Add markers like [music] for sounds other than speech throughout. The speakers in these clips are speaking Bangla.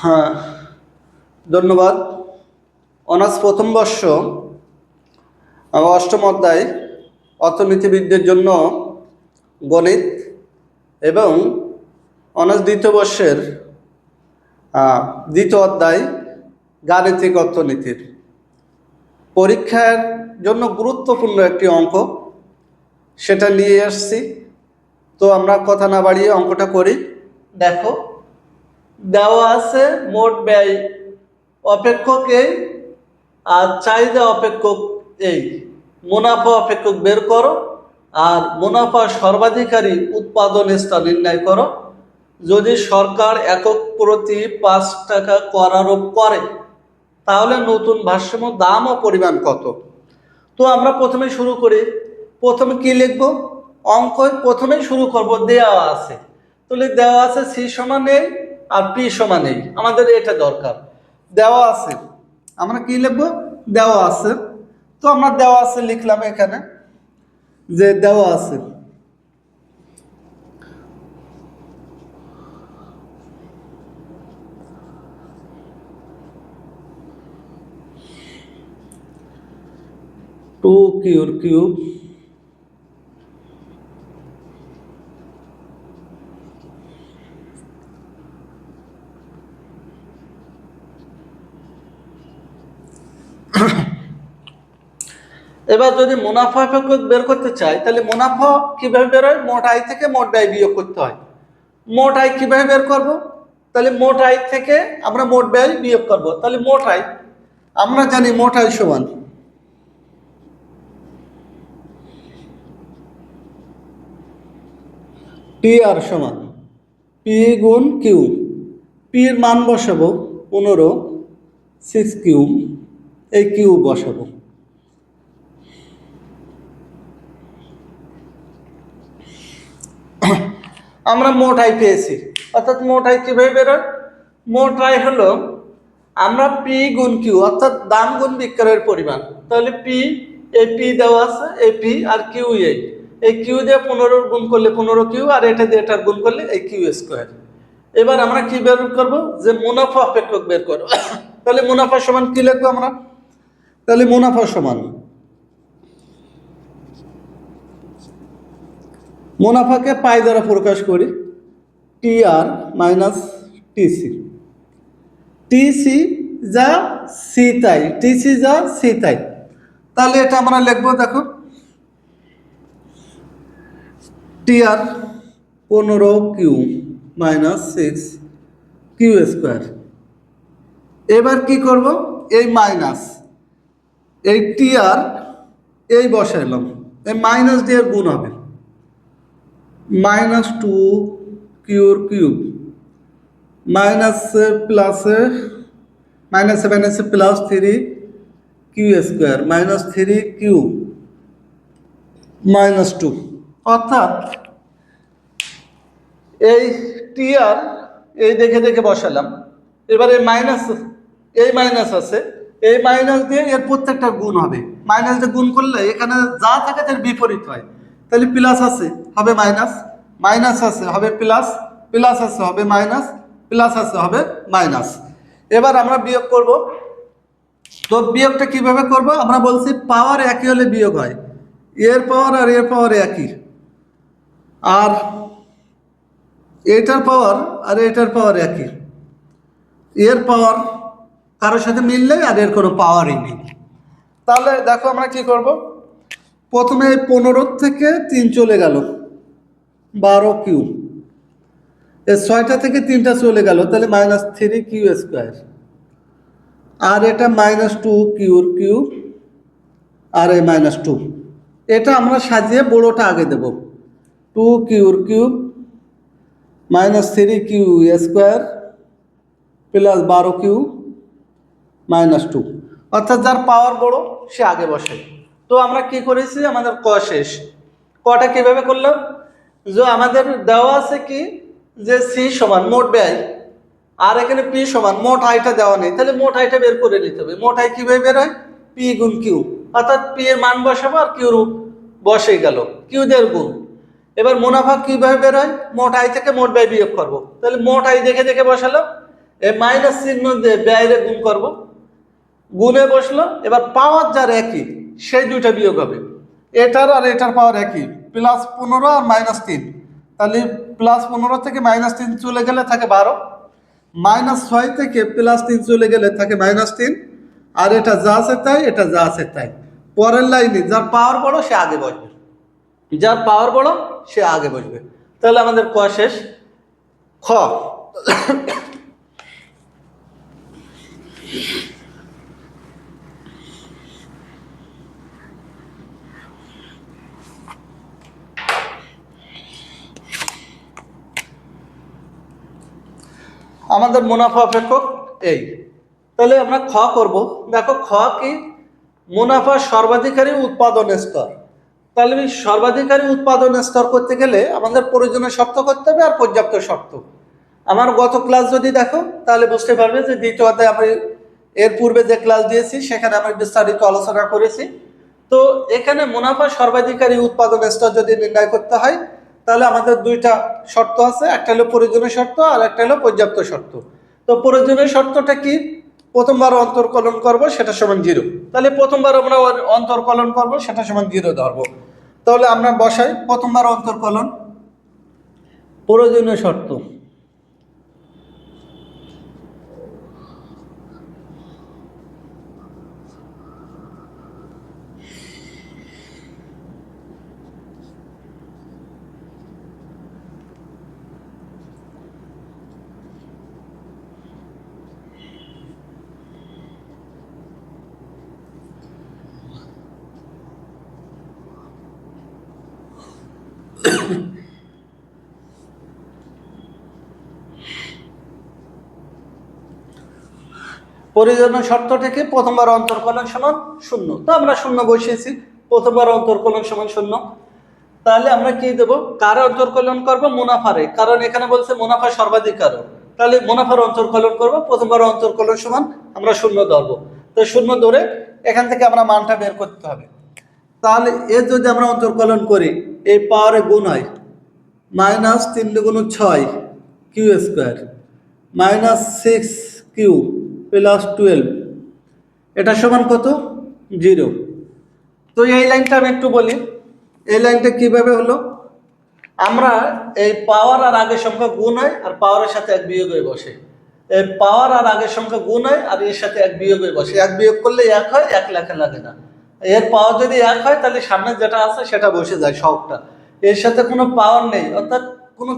হ্যাঁ ধন্যবাদ। অনার্স প্রথম বর্ষ অষ্টম অধ্যায় অর্থনীতিবিদদের জন্য গণিত এবং অনার্স দ্বিতীয় বর্ষের দ্বিতীয় অধ্যায় গাণিতিক অর্থনীতির। পরীক্ষার জন্য গুরুত্বপূর্ণ একটি অঙ্ক, সেটা নিয়ে আসছি। তো আমরা কথা না বাড়িয়ে অঙ্কটা করি। দেখো। দেওয়া আছে মোট ব্যয় অপেক্ষক এই আর চাহিদা অপেক্ষক এই। মুনাফা অপেক্ষক বের করো আর মুনাফা সর্বাধিকারী উৎপাদন স্তর নির্ণয় করো। যদি সরকার একক প্রতি পাঁচ টাকা কর আরোপ করে, তাহলে নতুন ভারসাম্য দাম ও পরিমাণ কত? তো আমরা প্রথমে শুরু করি। প্রথমে কি লিখব? অঙ্ক প্রথমেই শুরু করব, দেওয়া আছে। তাহলে দেওয়া আছে সি সমান আর পি সমান এই আমাদের এটা দরকার। দেওয়া আছে। আমরা কি লিখব? দেওয়া আছে। তো আমরা দেওয়া আছে লিখলাম এখানে যে দেওয়া আছে। টু কিউর কিউব [coughs] এবার যদি মুনাফা অপেক্ষক বের করতে চাই তাহলে মুনাফা কীভাবে বের হয়? মোট আয় থেকে মোট ব্যয় বিয়োগ করতে হয়। মোট আয় কীভাবে বের করব? তাহলে মোট আয় থেকে আমরা মোট ব্যয় বিয়োগ করব। তাহলে মোট আয়, আমরা জানি মোট আয় সমান। পি আর সমান। পি গুণ কিউ পির মান বসাবো পনেরো সিক্স কিউ এই কিউ বসাবো। আমরা মোট আয় পেয়েছি। অর্থাৎ মোট আয় কীভাবে বেরোয়? মোট আয় হলো আমরা পি গুণ কিউ অর্থাৎ দাম গুণ বিক্রয়ের পরিমাণ। তাহলে পি এই পি দেওয়া আছে, এই পি আর কিউ এই এই কিউ দিয়ে পনেরো গুণ করলে পনেরো কিউ আর এটা দিয়ে এটার গুণ করলে এই কিউ স্কোয়ার এবার আমরা কি বের করব? যে মুনাফা অপেক্ষক বের করব। তাহলে মুনাফা সমান কি লিখব আমরা? তাহলে মুনাফা সমান। মুনাফাকে পাই দ্বারা প্রকাশ করি T R minus TC. TC যা সি তাই টিসি যা সি তাই তাহলে এটা আমরা লিখব, দেখো। টি আর পনেরো Q minus six Q square. এবার কি করব? এই মাইনাস। এই টি আর এই বসাইলাম, এই মাইনাস দিয়ে গুণ হবে। মাইনাস টু কিউর কিউব মাইনাসে প্লাসে মাইনাসে মাইনাসে plus three Q square minus three Q minus two অর্থাৎ এই টি আর এই দেখে দেখে বসালাম। এবারে মাইনাস এই মাইনাস আছে। এই মাইনাস দিয়ে এর প্রত্যেকটা গুণ হবে। মাইনাস দিয়ে গুণ করলে এখানে যা থাকে তার বিপরীত হয়। তাহলে প্লাস আছে, হবে মাইনাস মাইনাস আছে, হবে প্লাস প্লাস আছে, হবে মাইনাস প্লাস আছে, হবে মাইনাস এবার আমরা বিয়োগ করব। তো বিয়োগটা কীভাবে করব? আমরা বলছি পাওয়ার একই হলে বিয়োগ হয়। এর পাওয়ার আর এর পাওয়ার একই। আর এটার পাওয়ার আর এটার পাওয়ার একই। এর পাওয়ার কারোর সাথে মিললে আর এর কোনো পাওয়ারই নেই। তাহলে দেখো আমরা কি করব? প্রথমে পনেরো থেকে তিন চলে গেল বারো কিউ এর ছয়টা থেকে তিনটা চলে গেল তাহলে মাইনাস থ্রি কিউ স্কোয়ার আর এটা মাইনাস টু কিউর কিউ আর এই মাইনাস টু এটা আমরা সাজিয়ে বড়োটা আগে দেব। Two কিউর cube minus three Q square plus বারো কিউ মাইনাস টু অর্থাৎ যার পাওয়ার বড়, সে আগে বসে। তো আমরা কি করেছি? আমাদের ক শেষ। কটা কীভাবে করলাম? যে আমাদের দেওয়া আছে কি? যে সি সমান মোট ব্যয়। আর এখানে পি সমান, মোট আয়টা দেওয়া নেই। তাহলে মোট আয়টা বের করে নিতে হবে। মোট আয় কীভাবে বের হয়? পি গুণ কিউ অর্থাৎ পি এর মান বসাবো আর কিউর বসে গেল। কিউ দের গুণ। এবার মুনাফা কীভাবে বেরোয় মোট আয় থেকে মোট ব্যয় বিয়োগ করব। তাহলে মোট আয় দেখে দেখে বসালাম। এই মাইনাস চিহ্ন দিয়ে ব্যয়রে গুণ করব। গুণে বসল, এবার পাওয়ার যার একই, সেই দুইটা বিয়োগ হবে। এটার আর এটার পাওয়ার একই প্লাস পনেরো আর মাইনাস তিন। তাহলে প্লাস পনেরো থেকে মাইনাস তিন চলে গেলে থাকে বারো মাইনাস ছয় থেকে প্লাস তিন চলে গেলে থাকে মাইনাস তিন। আর এটা যা আছে তাই, এটা যা আছে তাই। পরের লাইনে যার পাওয়ার বড়, সে আগে বসবে। যার পাওয়ার বড়, সে আগে বসবে। তাহলে আমাদের ক শেষ? খ। আমাদের মুনাফা অপেক্ষক এই। তাহলে আমরা খ করব। দেখো, খ কি? মুনাফা সর্বাধিকারী উৎপাদন স্তর। তাহলে সর্বাধিকারী উৎপাদন স্তর করতে গেলে আমাদের প্রয়োজনীয় শর্ত করতে হবে আর পর্যাপ্ত শর্ত। আমার গত ক্লাস যদি দেখো, তাহলে বুঝতে পারবে যে দ্বিতীয় অধ্যায়ে আমি এর পূর্বে যে ক্লাস দিয়েছি, সেখানে আমি বিস্তারিত আলোচনা করেছি। তো এখানে মুনাফা সর্বাধিকারী উৎপাদন স্তর যদি নির্ণয় করতে হয় তাহলে আমাদের দুইটা শর্ত আছে, একটা হলো প্রয়োজনীয় শর্ত আর একটা হলো পর্যাপ্ত শর্ত। তো প্রয়োজনীয় শর্তটা কি? প্রথমবার অন্তর্কলন করব, সেটা সমান জিরো। তাহলে প্রথমবার আমরা অন্তর্কলন করব, সেটা সমান জিরো ধরবো। তাহলে আমরা বসাই, প্রথমবার অন্তর্কলন প্রয়োজনীয় শর্ত। [coughs] প্রয়োজনীয় শর্ত থেকে প্রথমবার অন্তর্কলন সমান শূন্য। তো আমরা শূন্য বসিয়েছি। প্রথমবার অন্তর্কলন সমান শূন্য। তাহলে আমরা কি দেবো? কার অন্তর্কলন করব? মুনাফারে। কারণ এখানে বলছে মুনাফা সর্বাধিক কারণ তাহলে মুনাফার অন্তর্কলন করব। প্রথমবার অন্তর্কলন সমান আমরা শূন্য ধরবো। তো শূন্য ধরে এখান থেকে আমরা মানটা বের করতে হবে। তাহলে এর যদি আমরা অন্তর্কলন করি এই পাওয়ারে গুণ হয়। মাইনাস তিন দুগুণ ছয় Q square minus six Q plus twelve এটা সমান কত? জিরো তো এই লাইনটা আমি একটু বলি। এই লাইনটা কীভাবে হলো? আমরা এই পাওয়ার আর আগের সংখ্যা গুণ হয় আর পাওয়ারের সাথে এক বিয়োগ হয়ে বসে। এই পাওয়ার আর আগের সংখ্যা গুণ হয় আর এর সাথে এক বিয়োগ হয়ে বসে। এক বিয়োগ করলে এক হয়, এক লেখা লাগে না। এর পাওয়ার যদি এক হয়, তাহলে সামনে যেটা আছে সেটা বসে যায় সবটা। এর সাথে কোনো পাওয়ার নেই, অর্থাৎ কোনো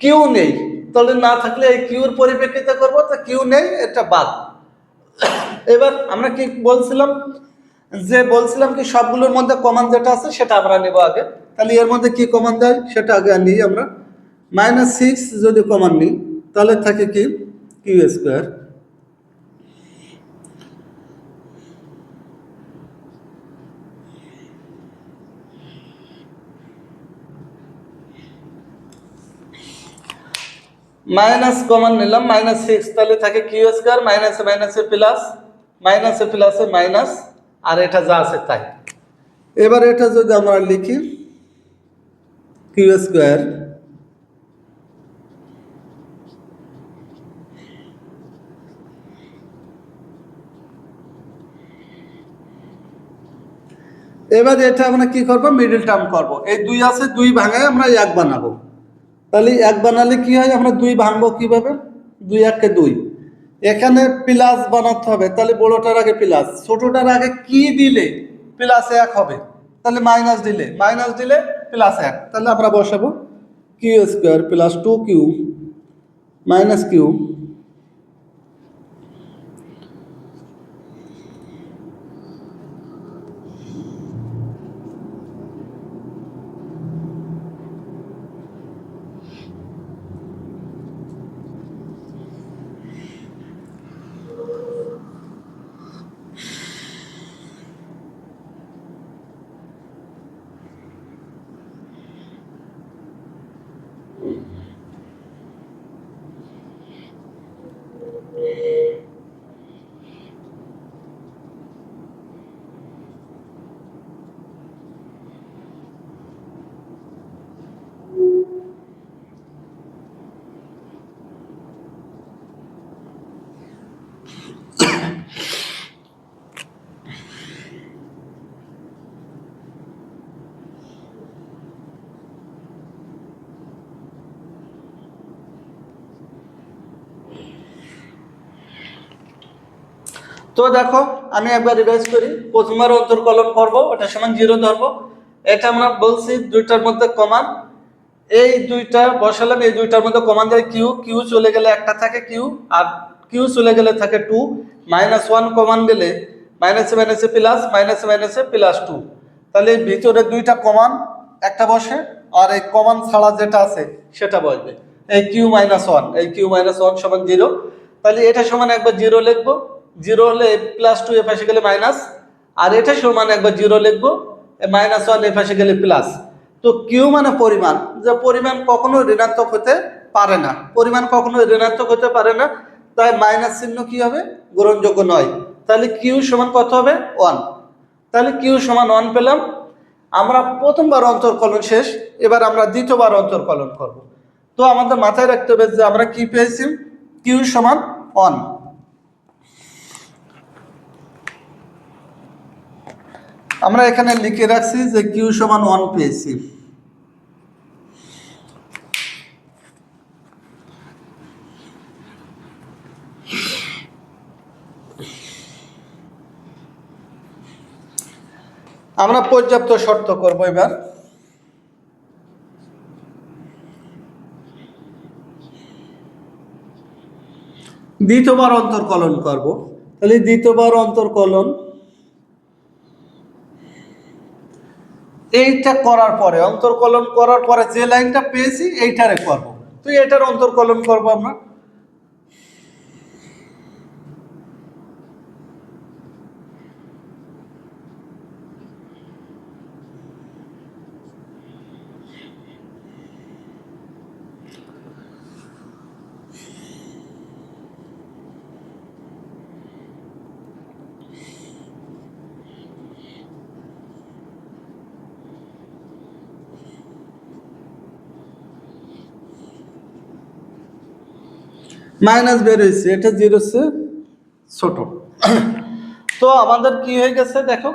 কিউ নেই। তাহলে না থাকলে এই কিউর পরিপ্রেক্ষিতে করব, তো কিউ নেই, এটা বাদ। এবার আমরা কি বলছিলাম? যে বলছিলাম কি সবগুলোর মধ্যে কমান যেটা আছে, সেটা আমরা নেব আগে। তাহলে এর মধ্যে কি কমান দেয়? সেটা আগে নিই আমরা। মাইনাস সিক্স যদি কমান নিই, তাহলে থাকে কি? কিউ স্কোয়ার মাইনাস কমন নিলাম, মাইনাস সিক্স তাহলে থাকে কিউ স্কোয়ার? মাইনাসে মাইনাসে প্লাস মাইনাসে প্লাসে মাইনাস আর এটা যা আছে তাই। এবার এটা যদি আমরা লিখি কিউ স্কোয়ার, এবার এটা আমরা কি করব? মিডল টার্ম করব। এই দুই আছে, দুই ভাঙায় আমরা এক বানাবো। তাহলে এক বানালে কি হয়? আমরা দুই ভাঙবো কীভাবে? দুই এককে দুই। এখানে প্লাস বানাতে হবে। তাহলে বড়টার আগে প্লাস ছোটটার আগে কি দিলে প্লাস এক হবে? তাহলে মাইনাস দিলে। মাইনাস দিলে প্লাস এক। তাহলে আমরা বসাবো Q square plus two Q minus Q তো দেখো, আমি একবার রিভাইজ করি। প্রথমবার অন্তর্কলন করব ওটা সমান জিরো ধরবো। এটা আমরা বলছি দুইটার মধ্যে কমান এই দুইটা বসালাম, এই দুইটার মধ্যে কমান যায় কিউ কিউ চলে গেলে একটা থাকে কিউ আর কিউ চলে গেলে থাকে টু মাইনাস ওয়ান কমান গেলে মাইনাসে মাইনাসে প্লাস মাইনাসে মাইনাসে প্লাস টু তাহলে এই ভিতরে দুইটা কমান একটা বসে, আর এই কমান ছাড়া যেটা আছে, সেটা বসবে। এই কিউ মাইনাস ওয়ান এই কিউ মাইনাস ওয়ান সমান জিরো তাহলে এটা সমান একবার জিরো লিখব। জিরো হলে প্লাস টু এ পাশে গেলে মাইনাস আর এটা সমান একবার জিরো লিখব মাইনাস ওয়ান এ পাশে গেলে প্লাস তো কিউ মানে পরিমাণ, যে পরিমাণ কখনো ঋণাত্মক হতে পারে না। পরিমাণ কখনো ঋণাত্মক হতে পারে না, তাই মাইনাস চিহ্ন কি হবে? গ্রহণযোগ্য নয়। তাহলে কিউ সমান কত হবে? ওয়ান তাহলে কিউ সমান ওয়ান পেলাম। আমরা প্রথমবার অন্তর্কলন শেষ, এবার আমরা দ্বিতীয়বার অন্তর্কলন করব। তো আমাদের মাথায় রাখতে হবে যে আমরা কি পেয়েছি? কিউ সমান ওয়ান আমরা এখানে লিখে রাখছি যে কিউ সমান ওয়ান পেয়েছি। আমরা পর্যাপ্ত শর্ত করব এবার। দ্বিতীয়বার অন্তর্কলন করব। তাহলে দ্বিতীয়বার অন্তর্কলন এইটা করার পরে, অন্তর্কলন করার পরে যে লাইনটা পেয়েছি, এইটারে করব। তো এটার অন্তর্কলন করব আমরা। মাইনাস বের হয়েছে, এটা জিরো সে ছোট। তো আমাদের কি হয়ে গেছে দেখো,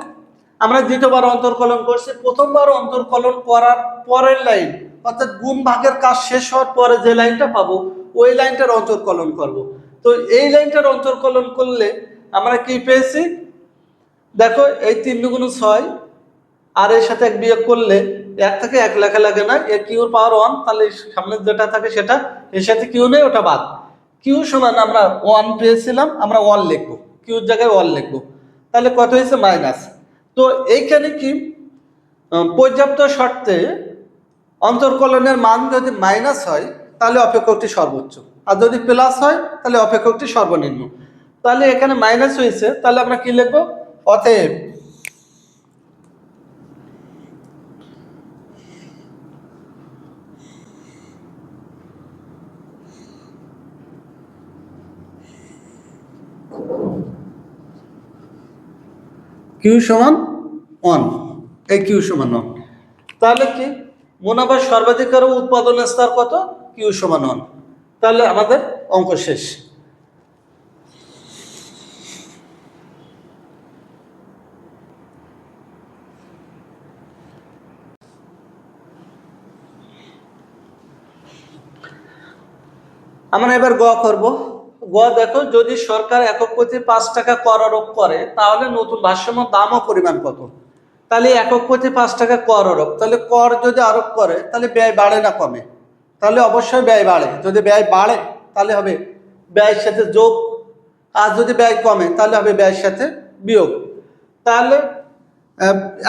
আমরা দ্বিতীয়বার অন্তর্কলন করছি, প্রথমবার অন্তর্কলন করার পরের লাইন, অর্থাৎ গুণ ভাগের কাজ শেষ হওয়ার পরে যে লাইনটা পাবো, ওই লাইনটার অন্তর্কলন করব। তো এই লাইনটার অন্তর্কলন করলে আমরা কি পেয়েছি? দেখো, এই তিন দুগুণ ছয়, আর এর সাথে এক বিয়োগ করলে এক থেকে এক লেখা লাগে না, এ কিউর পাওয়ার ওয়ান, তাহলে সামনে যেটা থাকে সেটা, এর সাথে কিউ নেই, ওটা বাদ। কিউ সমান আমরা ওয়ান পেয়েছিলাম, আমরা ওয়ান লিখব। কিউর জায়গায় ওয়ান লিখব। তাহলে কত হয়েছে? মাইনাস তো এইখানে কি? পর্যাপ্ত শর্তে অন্তর্কলনের মান যদি মাইনাস হয়, তাহলে অপেক্ষকটি সর্বোচ্চ। আর যদি প্লাস হয়, তাহলে অপেক্ষকটি সর্বনিম্ন। তাহলে এখানে মাইনাস হয়েছে, তাহলে আমরা কি লিখব? অতএব কিউ সমান ওয়ান। এই কিউ সমান ওয়ান। তাহলে কি? মুনাফার সর্বাধিক আরও উৎপাদন স্তর কত? কিউ সমান ওয়ান। তাহলে আমাদের অঙ্ক শেষ। আমরা এবার গ করব। গ দেখো, যদি সরকার একক প্রতি পাঁচ টাকা কর আরোপ করে, তাহলে নতুন ভারসাম্য দাম ও পরিমাণ কত? তাহলে একক প্রতি পাঁচ টাকা কর আরোপ, তাহলে কর যদি আরোপ করে, তাহলে ব্যয় বাড়ে না কমে? তাহলে অবশ্যই ব্যয় বাড়ে। যদি ব্যয় বাড়ে, তাহলে হবে ব্যয়ের সাথে যোগ। আর যদি ব্যয় কমে, তাহলে হবে ব্যয়ের সাথে বিয়োগ। তাহলে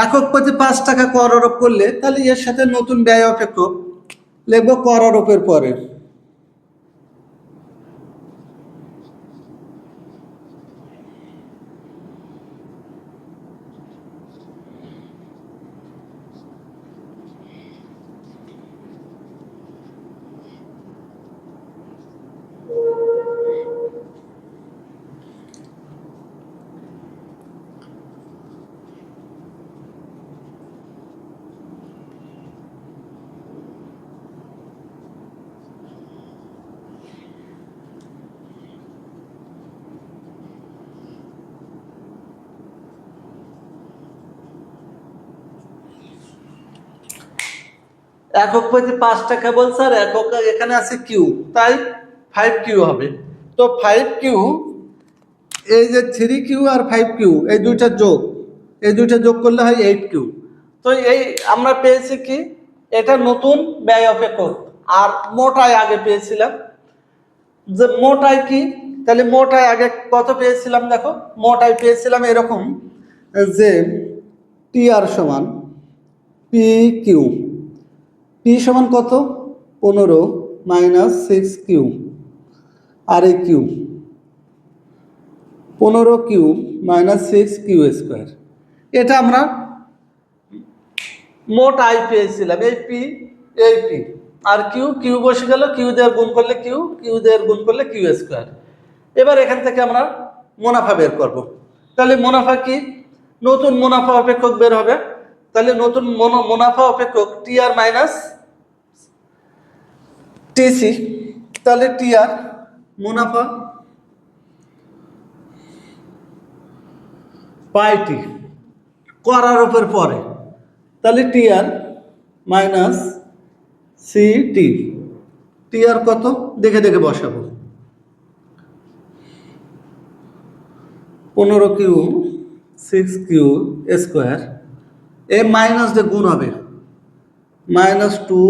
একক প্রতি পাঁচ টাকা কর আরোপ করলে, তাহলে এর সাথে নতুন ব্যয় অপেক্ষক লিখব কর আরোপের পরে একক প্রতি পাঁচ টাকা বলছে আর একক এখানে আছে কিউ তাই ফাইভ কিউ হবে। তো ফাইভ কিউ এই যে থ্রি কিউ আর ফাইভ কিউ এই দুইটা যোগ, এই দুইটা যোগ করলে হয় এইট কিউ তো এই আমরা পেয়েছি কি, এটা নতুন ব্যয় অপেক্ষক, আর মোটায় আগে পেয়েছিলাম। যে মোটায় কি, তাহলে মোটায় আগে কত পেয়েছিলাম দেখো মোটায় পেয়েছিলাম এরকম, যে টি আর সমান পি কিউ পি সমান কত? পনেরো মাইনাস সিক্স কিউ আর এ কিউ পনেরো Q minus six Q square এটা আমরা মোট আই পেয়েছিলাম, এই পি এই পি আর কিউ কিউ বসে গেল কিউ দেওয়ার গুণ করলে কিউ কিউ দেওয়ার গুণ করলে কিউ স্কোয়ার এবার এখান থেকে আমরা মুনাফা বের করব। তাহলে মুনাফা কি? নতুন মুনাফা অপেক্ষক বের হবে। তাহলে নতুন মনো- মুনাফা অপেক্ষক টি আর মাইনাস টিসি তাহলে টি আর মুনাফা পাইটি করার উপর পরে। তাহলে টি আর মাইনাস সি টি টি আর কত? দেখে দেখে বসাবো। পনেরো কিউ সিক্স কিউ স্কোয়ার এ মাইনাস দিয়ে গুণ হবে। Minus two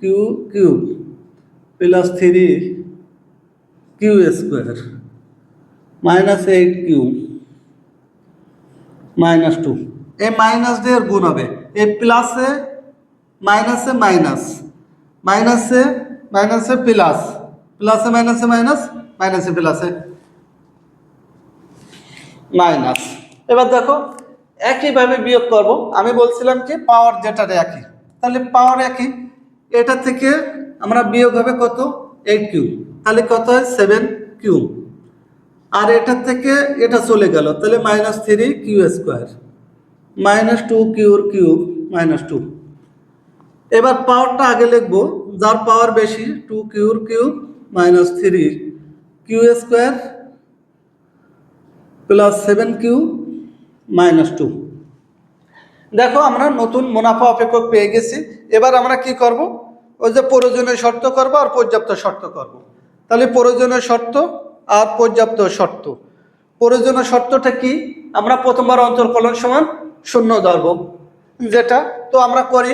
Q cube plus three Q square minus eight Q minus two এ মাইনাস দিয়ে গুণ হবে। এ প্লাসে মাইনাসে মাইনাস মাইনাসে মাইনাসে প্লাস প্লাসে মাইনাসে মাইনাস মাইনাসে প্লাসে মাইনাস এবার দেখো একইভাবে বিয়োগ করব। আমি বলছিলাম কি পাওয়ার যেটা একই। তাহলে পাওয়ার একই। এটা থেকে আমরা বিয়োগ হবে কত? এইট কিউ তাহলে কত হয়? সেভেন কিউ আর এটা থেকে এটা চলে গেল। তাহলে minus three Q square minus two কিউর cube minus two এবার পাওয়ারটা আগে লিখব। যার পাওয়ার বেশি two কিউর cube minus three Q square plus seven Q minus two দেখো, আমরা নতুন মুনাফা অপেক্ষক পেয়ে গেছি। এবার আমরা কি করব? ওই যে প্রয়োজনীয় শর্ত করব আর পর্যাপ্ত শর্ত করব। তাহলে প্রয়োজনীয় শর্ত আর পর্যাপ্ত শর্ত। প্রয়োজনীয় শর্তটা কি? আমরা প্রথমবার অন্তর্কলন সমান শূন্য ধরব। যেটা তো আমরা করি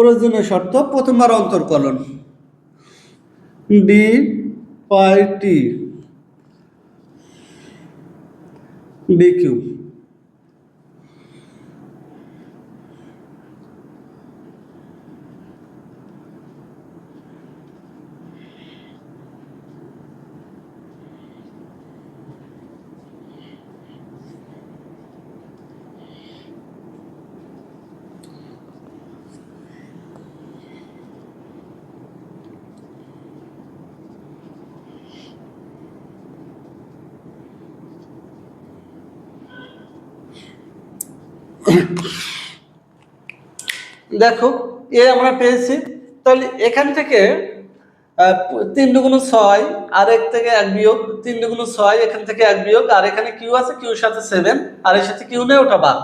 প্রয়োজনীয় শর্ত প্রথমবার অন্তর্কলন D pi T. D Q. দেখো, এ আমরা পেয়েছি। তাহলে এখান থেকে তিন দুগুণ ছয় আর এক থেকে এক বিয়োগ, তিন দুগুণ ছয়, এখান থেকে এক বিয়োগ, আর এখানে কিউ আছে, কিউর সাথে সেভেন আর এর সাথে কিউ নেই, ওটা বাদ।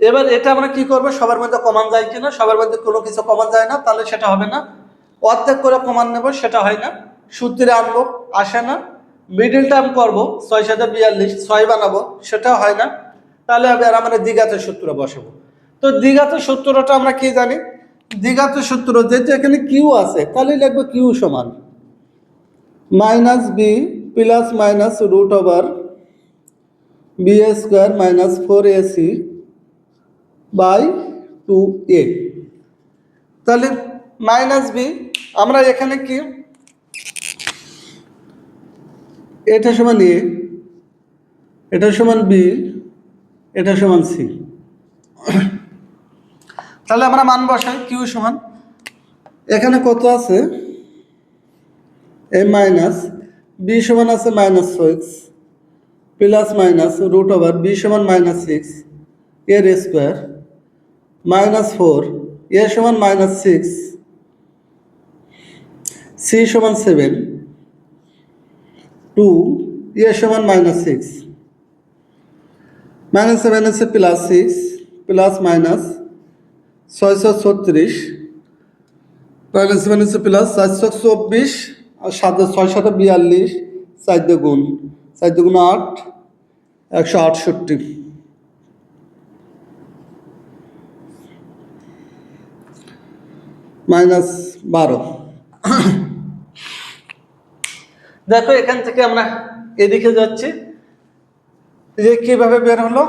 এবার এটা আমরা কি করব? সবার মধ্যে কমান যায় কিনা? সবার মধ্যে কোনো কিছু কমান যায় না, তাহলে সেটা হবে না। অর্ধেক করে কমান নেব, সেটা হয় না। সূত্রে আনব, আসে না। মিডিল টার্ম করব, ছয় সাথে বিয়াল্লিশ, ছয় বানাবো, সেটা হয় না। তাহলে আবার আমরা দ্বিঘাতের সূত্র বসাবো। তো দ্বিঘাতের সূত্রটা আমরা কি জানি? দ্বিঘাতের সূত্র যেহেতু এখানে কিউ আছে তাহলে লিখব কিউ সমান। Minus B plus minus root over B square minus four A C by two A তাহলে মাইনাস বি আমরা এখানে কি? এটা সমান এ এটা সমান বি এটা সমান সি তাহলে আমরা মান বসাই কিউ সমান। এখানে কত আছে? এ মাইনাস বি সমান আছে minus six plus minus root over B সমান মাইনাস সিক্স এর স্কোয়ার মাইনাস ফোর এ সমান মাইনাস সিক্স সি সমান সেভেন টু এ সমান মাইনাস সিক্স মাইনাস আছে প্লাস সিক্স প্লাস মাইনাস ছয়শো ছত্রিশ মাইনাস আছে প্লাস চারশো চব্বিশ আর সাত ছয় শত বিয়াল্লিশ চার গুণ চার গুণ আট, একশো আটষট্টি। মাইনাস বারো। দেখো, এখান থেকে আমরা এদিকে যাচ্ছি। যে কীভাবে বের হলো?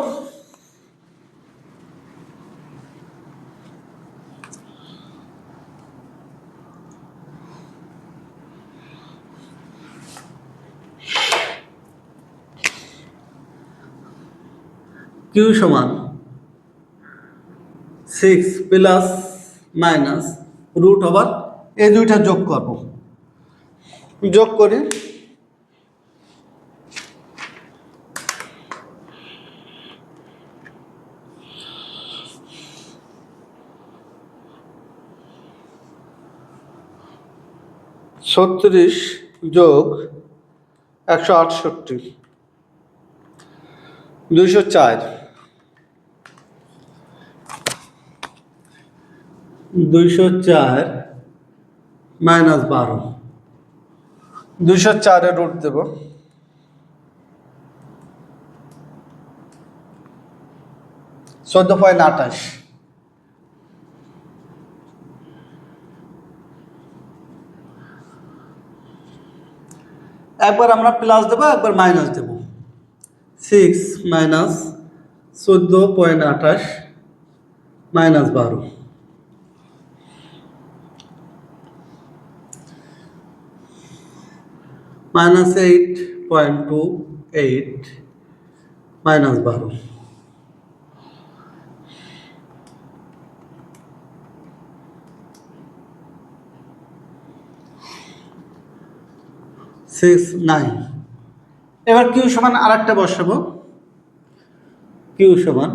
কিউ সমান six plus minus root over এই দুইটা যোগ করব। যোগ করি ছত্রিশ যোগ একশো আটষট্টি। দুইশো চার। দুইশো চার মাইনাস বারো। দুইশো চারে রুট দেব। চোদ্দ পয়েন্ট আঠাশ। একবার আমরা প্লাস দেবো, একবার মাইনাস দেব। সিক্স মাইনাস চোদ্দ পয়েন্ট আঠাশ মাইনাস বারো। Minus eight point two eight minus বারো। সিক্স নাইন এবার কিউ সমান আর একটা বসাবো। কিউ সমান।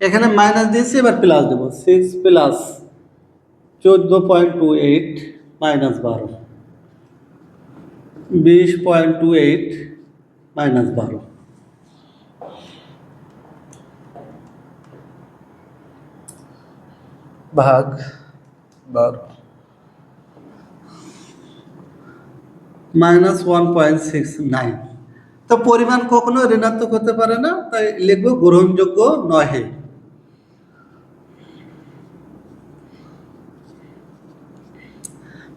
এখানে মাইনাস দিয়েছি, এবার প্লাস দেবো। সিক্স প্লাস চোদ্দ পয়েন্ট টু এইট মাইনাস বারো। বিশ পয়েন্ট টু এইট মাইনাস বারো। ভাগ বারো। Minus one point six nine. তো পরিমাণ কখনো ঋণাত্মক হতে পারে না, তাই লিখব গ্রহণযোগ্য নহে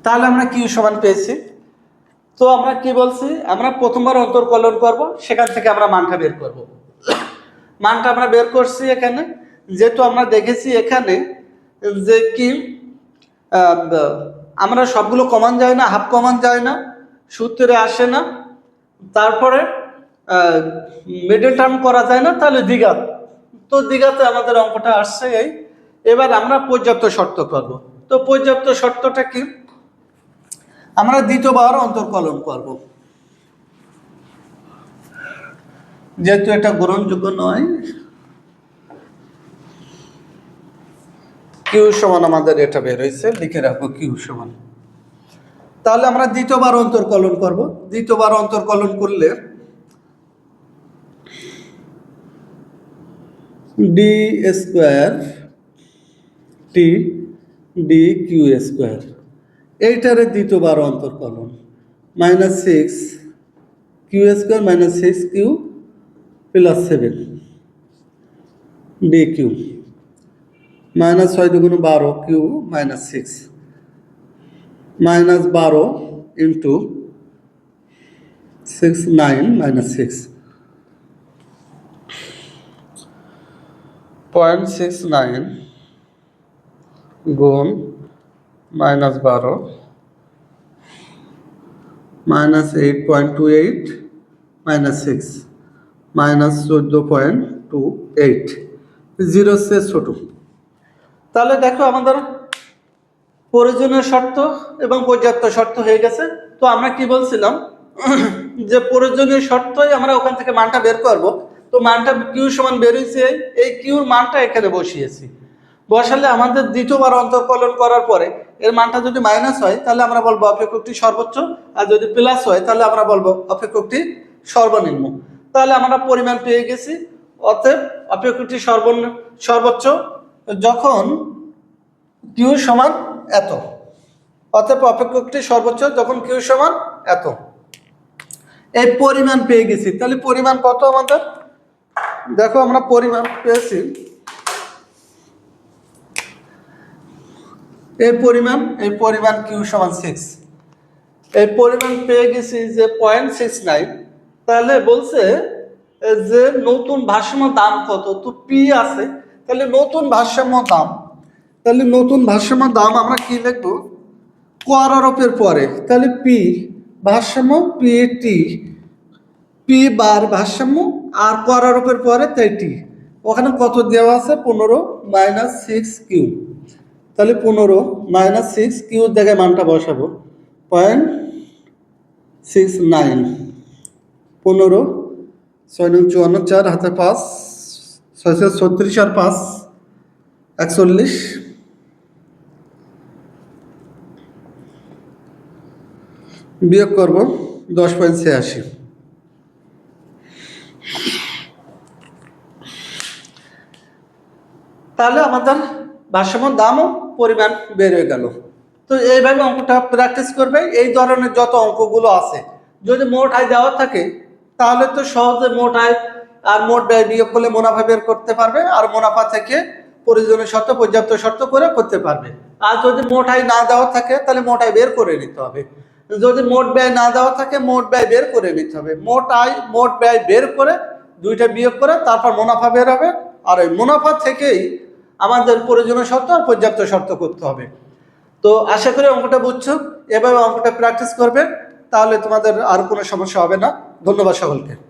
তাহলে আমরা কি সমান পেয়েছি? তো আমরা কি বলছি? আমরা প্রথমবার অন্তর্কলন করব, সেখান থেকে আমরা মানটা বের করব। মানটা আমরা বের করছি এখানে, যেহেতু আমরা দেখেছি এখানে যে কি আমরা সবগুলো কমান যায় না হাফ কমান যায় না। সূত্রে আসে না। তারপরে মিডল টার্ম করা যায় না, তাহলে দ্বিঘাত তো দ্বিঘাতে আমাদের অঙ্কটা আসছে এই। এবার আমরা পর্যাপ্ত শর্ত করব। তো পর্যাপ্ত শর্তটা কি? আমরা দ্বিতীয়বার অন্তর্কলন করব। যেহেতু এটা গ্রহণযোগ্য নয় কিউ সমান আমাদের এটা বের হয়েছে, লিখে রাখব কিউ সমান। তাহলে আমরা দ্বিতীয়বার অন্তর্কলন করব। দ্বিতীয়বার অন্তর্কলন করলে D square T D Q square এইটারে দ্বিতীয়বার অন্তর্কলন minus six Q square minus six Q plus seven D Q minus ছয় দুগুণ বারো কিউ মাইনাস সিক্স মাইনাস বারো into six nine minus six. Point six nine গুণ মাইনাস বারো minus eight point two eight minus six minus চোদ্দ পয়েন্ট টু এইট। জিরো সে ছোটো। তাহলে দেখো আমাদের প্রয়োজনীয় শর্ত এবং পর্যাপ্ত শর্ত হয়ে গেছে। তো আমরা কি বলছিলাম? [clears throat] যে প্রয়োজনীয় শর্তই আমরা ওখান থেকে মানটা বের করব। তো মানটা কিউ সমান বের হয়েছে, এই কিউর মানটা এখানে বসিয়েছি। বসালে আমাদের দ্বিতীয়বার অন্তর্কলন করার পরে এর মানটা যদি মাইনাস হয়, তাহলে আমরা বলব অপেক্ষকটি সর্বোচ্চ, আর যদি প্লাস হয়, তাহলে আমরা বলব অপেক্ষকটি সর্বনিম্ন। তাহলে আমরা পরিমাণ পেয়ে গেছি। অতএব অপেক্ষাটি সর্বন্ন সর্বোচ্চ, যখন কিউ সমান এত। অতএব অপেক্ষকটি সর্বোচ্চ যখন কিউ সমান এত। এই পরিমাণ পেয়ে গেছি। তাহলে পরিমাণ কত আমাদের? দেখো আমরা পরিমাণ পেয়েছি। এই পরিমাণ এই পরিমাণ কিউ সমান সিক্স এই পরিমাণ পেয়ে গেছি যে পয়েন্ট সিক্স নাইন তাহলে বলছে যে নতুন ভারসাম্য দাম কত? তো পি আছে। তাহলে নতুন ভারসাম্য দাম তাহলে নতুন ভারসাম্য দাম আমরা কি লিখব? কোয়ার আরোপের পরে। তাহলে পি ভারসাম্য, পি টি। পি বার ভারসাম্য আর কোয়ার আরোপের পরে তাই টি ওখানে কত দেওয়া আছে? পনেরো মাইনাস সিক্স কিউ। তাহলে পনেরো মাইনাস সিক্স কিউ জায়গায় মানটা বসাবো। Point six nine. পনেরো ছয় নং চুয়ান্ন চার হাতে পাঁচ, ছয়শো ছত্রিশ আর পাঁচ, একচল্লিশ। বিয়োগ করব দশ পয়েন্ট ছিয়াশি। তাহলে আমাদের ভারসাম্য দামও পরিমাণ বেড়ে গেল। তো এইভাবে অঙ্কটা প্র্যাকটিস করবে। এই ধরনের যত অঙ্কগুলো আছে, যদি মোট আয় দেওয়া থাকে, তাহলে তো সহজে মোট আয় আর মোট ব্যয় বিয়োগ করলে মুনাফা বের করতে পারবে আর মুনাফা থেকে প্রয়োজনীয় শর্ত, পর্যাপ্ত শর্ত করে করতে পারবে। আর যদি মোট আয় না দেওয়া থাকে, তাহলে মোট আয় বের করে নিতে হবে। যদি মোট ব্যয় না দেওয়া থাকে, মোট ব্যয় বের করে নিতে হবে। মোট আয়, মোট ব্যয় বের করে দুইটা বিয়োগ করে তারপর মুনাফা বের হবে। আর ওই মুনাফা থেকেই আমাদের প্রয়োজনীয় শর্ত আর পর্যাপ্ত শর্ত করতে হবে। তো আশা করি অঙ্কটা বুঝছ। এভাবে অঙ্কটা প্র্যাকটিস করবে, তাহলে তোমাদের আর কোনো সমস্যা হবে না। ধন্যবাদ সকলকে।